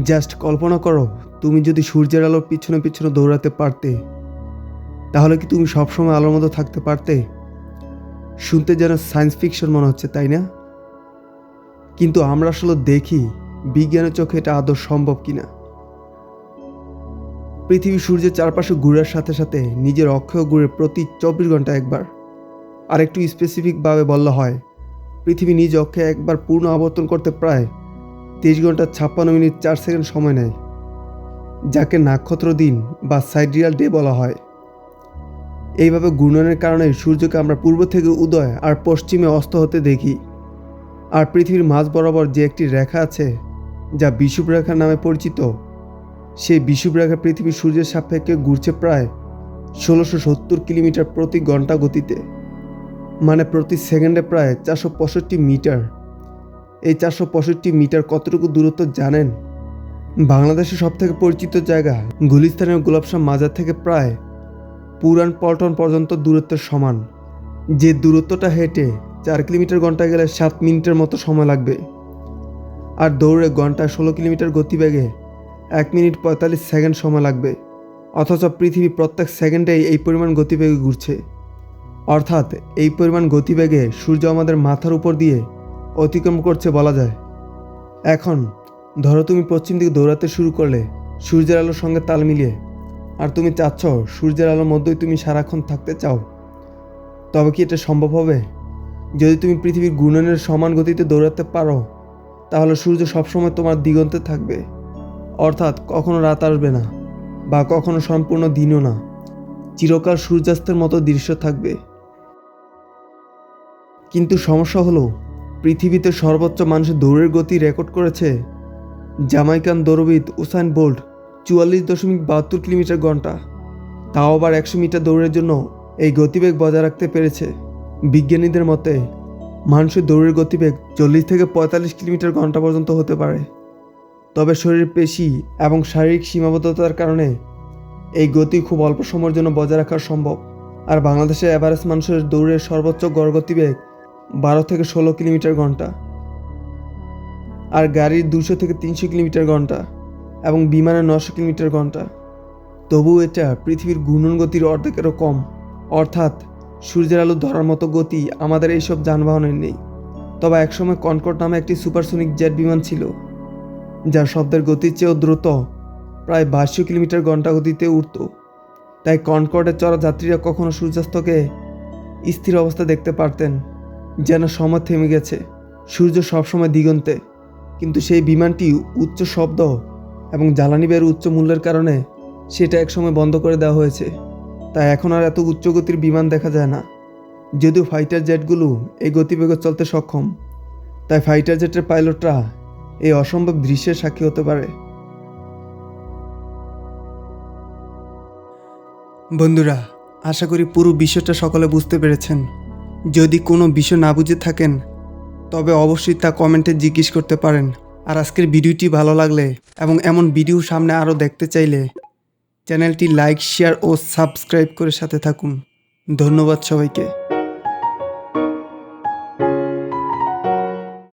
Just কল্পনা করো, তুমি যদি সূর্যের আলোর পিছনে পিছনে দৌড়াতে পারতে, তাহলে কি তুমি সবসময় আলোর মতো থাকতে পারতে? শুনতে যেন সায়েন্স ফিকশন মনে হচ্ছে, তাই না? কিন্তু আমরা আসলে দেখি, বিজ্ঞানের চোখে এটা আদৌ সম্ভব কিনা। পৃথিবী সূর্যের চারপাশে ঘুরার সাথে সাথে নিজের অক্ষয় ঘুরে প্রতি চব্বিশ ঘণ্টা একবার। আর একটু স্পেসিফিকভাবে বললে হয়, পৃথিবী নিজ অক্ষে একবার পূর্ণ আবর্তন করতে প্রায় তেইশ ঘণ্টা ছাপ্পান্ন মিনিট চার সেকেন্ড সময় নেয়, যাকে নাক্ষত্র দিন বা সাইড্রিয়াল ডে বলা হয়। এইভাবে ঘূর্ণনের কারণে সূর্যকে আমরা পূর্ব থেকে উদয় আর পশ্চিমে অস্ত হতে দেখি। আর পৃথিবীর মাঝ বরাবর যে একটি রেখা আছে, যা বিষুব রেখা নামে পরিচিত, সেই বিষুব রেখা পৃথিবীর সূর্যের সাপেক্ষে ঘুরছে প্রায় ষোলোশো সত্তর কিলোমিটার প্রতি ঘণ্টা গতিতে মানে প্রতি সেকেন্ডে প্রায় চারশো পঁয়ষট্টি মিটার। এই চারশো পঁয়ষট্টি মিটার কতটুকু দূরত্ব জানেন? বাংলাদেশের সবথেকে পরিচিত জায়গা গুলিস্তানের গোলাপশাহ মাজার থেকে প্রায় পুরান পল্টন পর্যন্ত দূরত্বের সমান। যে দূরত্বটা হেঁটে চার কিলোমিটার ঘন্টায় গেলে সাত মিনিটের মতো সময় লাগবে। আর দৌড়ে ঘন্টায় ষোলো কিলোমিটার গতিবেগে এক মিনিট পঁয়তাল্লিশ সেকেন্ড সময় লাগবে। অথচ পৃথিবী প্রত্যেক সেকেন্ডেই এই পরিমাণ গতিবেগে ঘুরছে। অর্থাৎ এই পরিমাণ গতিবেগে সূর্য আমাদের মাথার উপর দিয়ে অতিক্রম করছে বলা যায়। এখন, ধরো তুমি পশ্চিম দিকে দৌড়াতে শুরু করলে, সূর্যের আলোর সঙ্গে তাল মিলিয়ে, আর তুমি চাচ্ছ সূর্যের আলোর মধ্যেই তুমি সারাক্ষণ থাকতে চাও, তবে কি এটা সম্ভব হবে? যদি তুমি পৃথিবীর গুণনের সমান গতিতে দৌড়াতে পারো, তাহলে সূর্য সবসময় তোমার দিগন্তে থাকবে। অর্থাৎ কখনো রাত আসবে না, বা কখনো সম্পূর্ণ দিনও না। চিরকাল সূর্যাস্তের মতো দৃশ্য থাকবে। কিন্তু সমস্যা হলো পৃথিবীতে সর্বোচ্চ মানুষের দৌড়ের গতি রেকর্ড করেছে জামাইকান দৌড়বিদ উসাইন বোল্ট, চুয়াল্লিশ দশমিক বাহাত্তর কিলোমিটার ঘণ্টা। তাও আবার একশো মিটার দৌড়ের জন্য এই গতিবেগ বজায় রাখতে পেরেছে। বিজ্ঞানীদের মতে, মানুষের দৌড়ের গতিবেগ চল্লিশ থেকে পঁয়তাল্লিশ কিলোমিটার ঘণ্টা পর্যন্ত হতে পারে। তবে শরীরের পেশি এবং শারীরিক সীমাবদ্ধতার কারণে এই গতি খুব অল্প সময়ের জন্য বজায় রাখা সম্ভব। আর বাংলাদেশের অ্যাভারেজ মানুষের দৌড়ের সর্বোচ্চ গড় গতিবেগ বারো থেকে ষোলো কিলোমিটার ঘণ্টা আর গাড়ির দুশো থেকে তিনশো কিলোমিটার ঘণ্টা এবং বিমানের নশো কিলোমিটার ঘণ্টা। তবু এটা পৃথিবীর ঘূর্ণন গতির অর্ধেকেরও কম। অর্থাৎ সূর্যের আলো ধরার মতো গতি আমাদের এইসব যানবাহনের নেই। তবে একসময় কনকট নামে একটি সুপারসোনিক জেট বিমান ছিল যা শব্দের গতির চেয়েও দ্রুত প্রায় বাইশশো কিলোমিটার ঘণ্টা গতিতে উঠত তাই কনকর্ডে চড়া যাত্রীরা কখনো সূর্যাস্তকে স্থির অবস্থা দেখতে পারতেন। যেন সময় থেমে গেছে। সূর্য সবসময় দিগন্তে, কিন্তু সেই বিমানটি উচ্চ শব্দ এবং জ্বালানি ব্যয়ের উচ্চ মূল্যের কারণে সেটা একসময় বন্ধ করে দেওয়া হয়েছে। তাই এখন আর এত উচ্চ গতির বিমান দেখা যায় না। যদিও ফাইটার জেটগুলো এই গতিবেগে চলতে সক্ষম, তাই ফাইটার জেটের পাইলটরা এই অসম্ভব দৃশ্যের সাক্ষী হতে পারে। বন্ধুরা, আশা করি পুরো বিষয়টা সকলে বুঝতে পেরেছেন। যদি কোনো বিষয় না বুঝে থাকেন, তবে অবশ্যই তা কমেন্টে জিজ্ঞেস করতে পারেন। আর আজকের ভিডিওটি ভালো লাগলে এবং এমন ভিডিও সামনে আরও দেখতে চাইলে চ্যানেলটি লাইক, শেয়ার ও সাবস্ক্রাইব করে সাথে থাকুন। ধন্যবাদ সবাইকে।